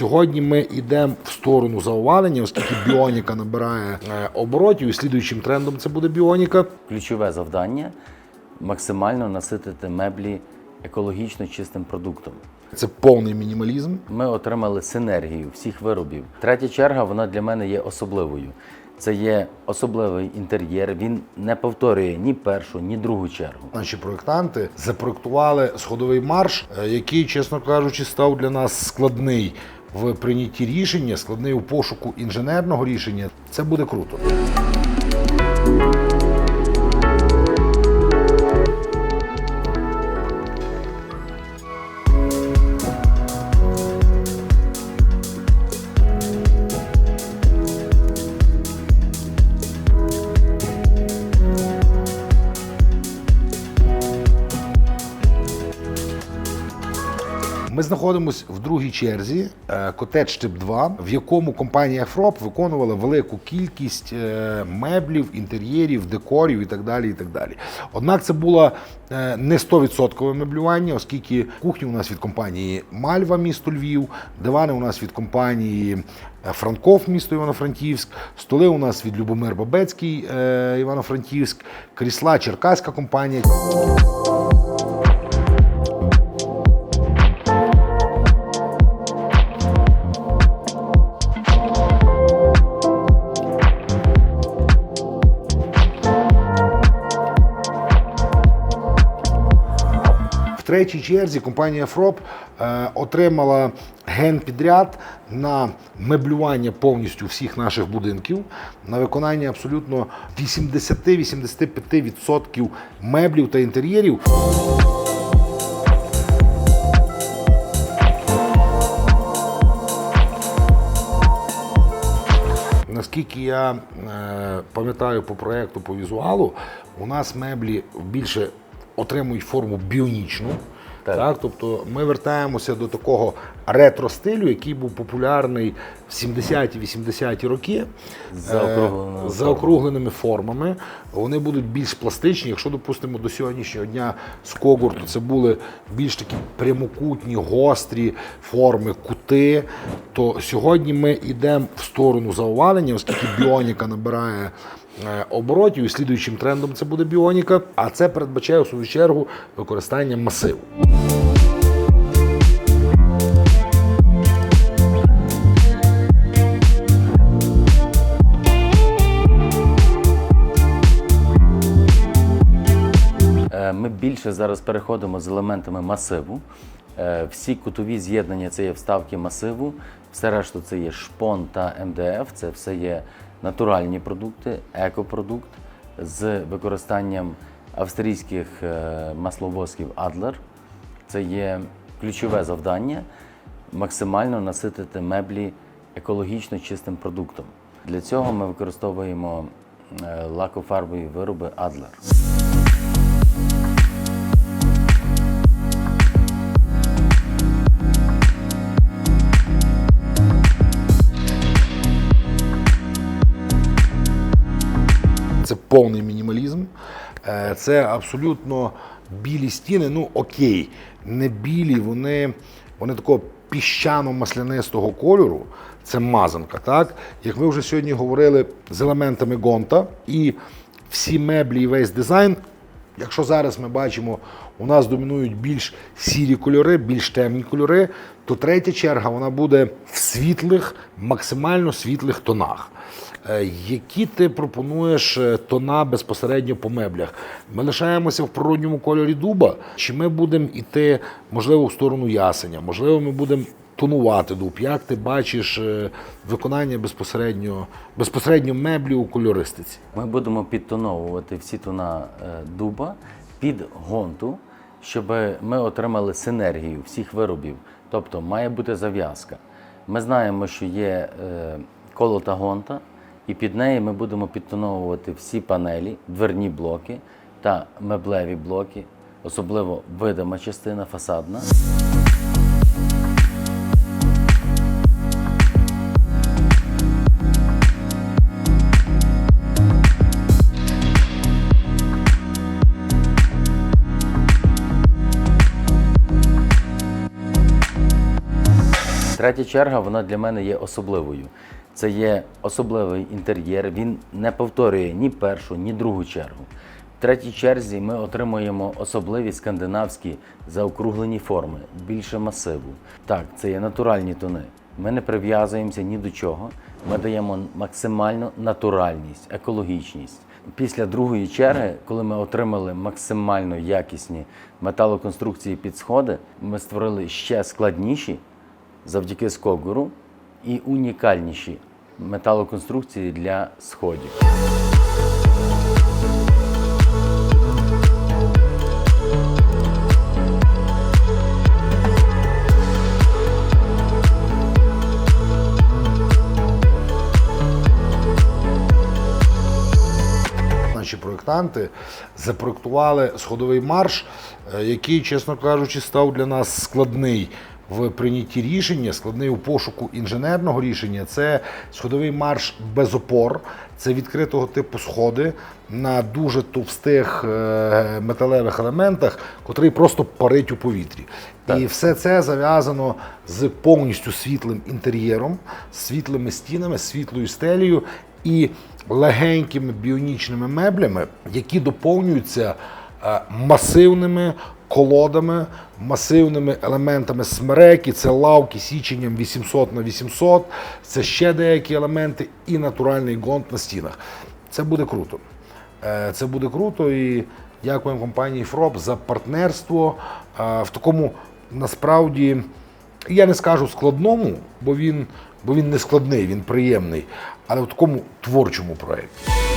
Сьогодні ми йдемо в сторону заувалення, оскільки біоніка набирає е, оборотів, і слідуючим трендом це буде біоніка. Ключове завдання максимально наситити меблі екологічно чистим продуктом. Це повний мінімалізм. Ми отримали синергію всіх виробів. Третя черга вона для мене є особливою. Це є особливий інтер'єр. Він не повторює ні першу, ні другу чергу. Наші проєктанти запроектували сходовий марш, е, який, чесно кажучи, став для нас складний в прийнятті рішення, складний у пошуку інженерного рішення. Це буде круто. Ми знаходимося в другій черзі котедж тип 2, в якому компанія Фроп виконувала велику кількість е, меблів, інтер'єрів, декорів і так далі. І так далі. Однак це було е, не 100% меблювання, оскільки кухні у нас від компанії Мальва, місто Львів, дивани у нас від компанії е, Франков, місто Івано-Франківськ, столи у нас від Любомир Бабецький, Івано-Франківськ, крісла Черкаська компанія. Третій черзі компанія Фроп е, отримала генпідряд на меблювання повністю всіх наших будинків, на виконання абсолютно 80-85% меблів та інтер'єрів. Наскільки я е, пам'ятаю по проекту по візуалу, у нас меблі більше отримують форму біонічну. Так. Так. тобто ми вертаємося до такого ретро-стилю, який був популярний в 70-ті, 80-ті роки. Заокругленими Е, заокругленими формами. Вони будуть більш пластичні. Якщо, допустимо, до сьогоднішнього дня з когурту це були більш такі прямокутні, гострі форми, кути, то сьогодні ми йдемо в сторону заувалення, оскільки біоніка набирає оборотів, і слідуючим трендом це буде біоніка, а це передбачає в свою чергу використання масиву. Е, Ми більше зараз переходимо з елементами масиву. Е, Всі кутові з'єднання це є вставки масиву, все решту це є шпон та МДФ, це все є натуральні продукти, екопродукт з використанням австрійських е, масловозків Adler. Це є ключове завдання максимально наситити меблі екологічно чистим продуктом. Для цього ми використовуємо е, лакофарбові вироби Adler. Повний мінімалізм. Е, Це абсолютно білі стіни. Ну окей, не білі, вони, вони такого піщано-маслянистого кольору. Це мазанка. Так? Як ви вже сьогодні говорили з елементами гонта, і всі меблі і весь дизайн Якщо зараз ми бачимо, у нас домінують більш сірі кольори, більш темні кольори, то третя черга вона буде в світлих, максимально світлих тонах. Е, Які ти пропонуєш е, тона безпосередньо по меблях? Ми лишаємося в природньому кольорі дуба, чи ми будемо йти, можливо, в сторону ясеня, можливо, ми будемо тонувати дуб. Як ти бачиш е, виконання безпосередньо, безпосередньо меблі у кольористиці? Ми будемо підтоновувати всі тона дуба під гонту, щоб ми отримали синергію всіх виробів. Тобто має бути зав'язка. Ми знаємо, що є колота гонта, і під неї ми будемо підтоновувати всі панелі, дверні блоки та меблеві блоки, особливо видима частина фасадна. Третя черга вона для мене є особливою. Це є особливий інтер'єр. Він не повторює ні першу, ні другу чергу. В третій черзі ми отримуємо особливі скандинавські заокруглені форми, більше масиву. Так, це є натуральні тони. Ми не прив'язуємося ні до чого. Ми даємо максимальну натуральність, екологічність. Після другої черги, коли ми отримали максимально якісні металоконструкції під сходи, ми створили ще складніші завдяки скогуру і унікальніші металоконструкції для сходів. Наші проєктанти запроектували сходовий марш, е, який, чесно кажучи, став для нас складний в прийнятті рішення, складний у пошуку інженерного рішення. Це сходовий марш без опор, це відкритого типу сходи на дуже товстих е, металевих елементах, котрий просто парить у повітрі. І все це зав'язано з повністю світлим інтер'єром, світлими стінами, світлою стелею і легенькими біонічними меблями, які доповнюються е, масивними колодами, масивними елементами смереки, це лавки січенням 800 на 800, це ще деякі елементи і натуральний ґрунт на стінах. Це буде круто. Е, Це буде круто і дякуємо компанії ФРОП за партнерство е, в такому насправді я не скажу складному, бо він, бо він не складний, він приємний, але в такому творчому проєкті.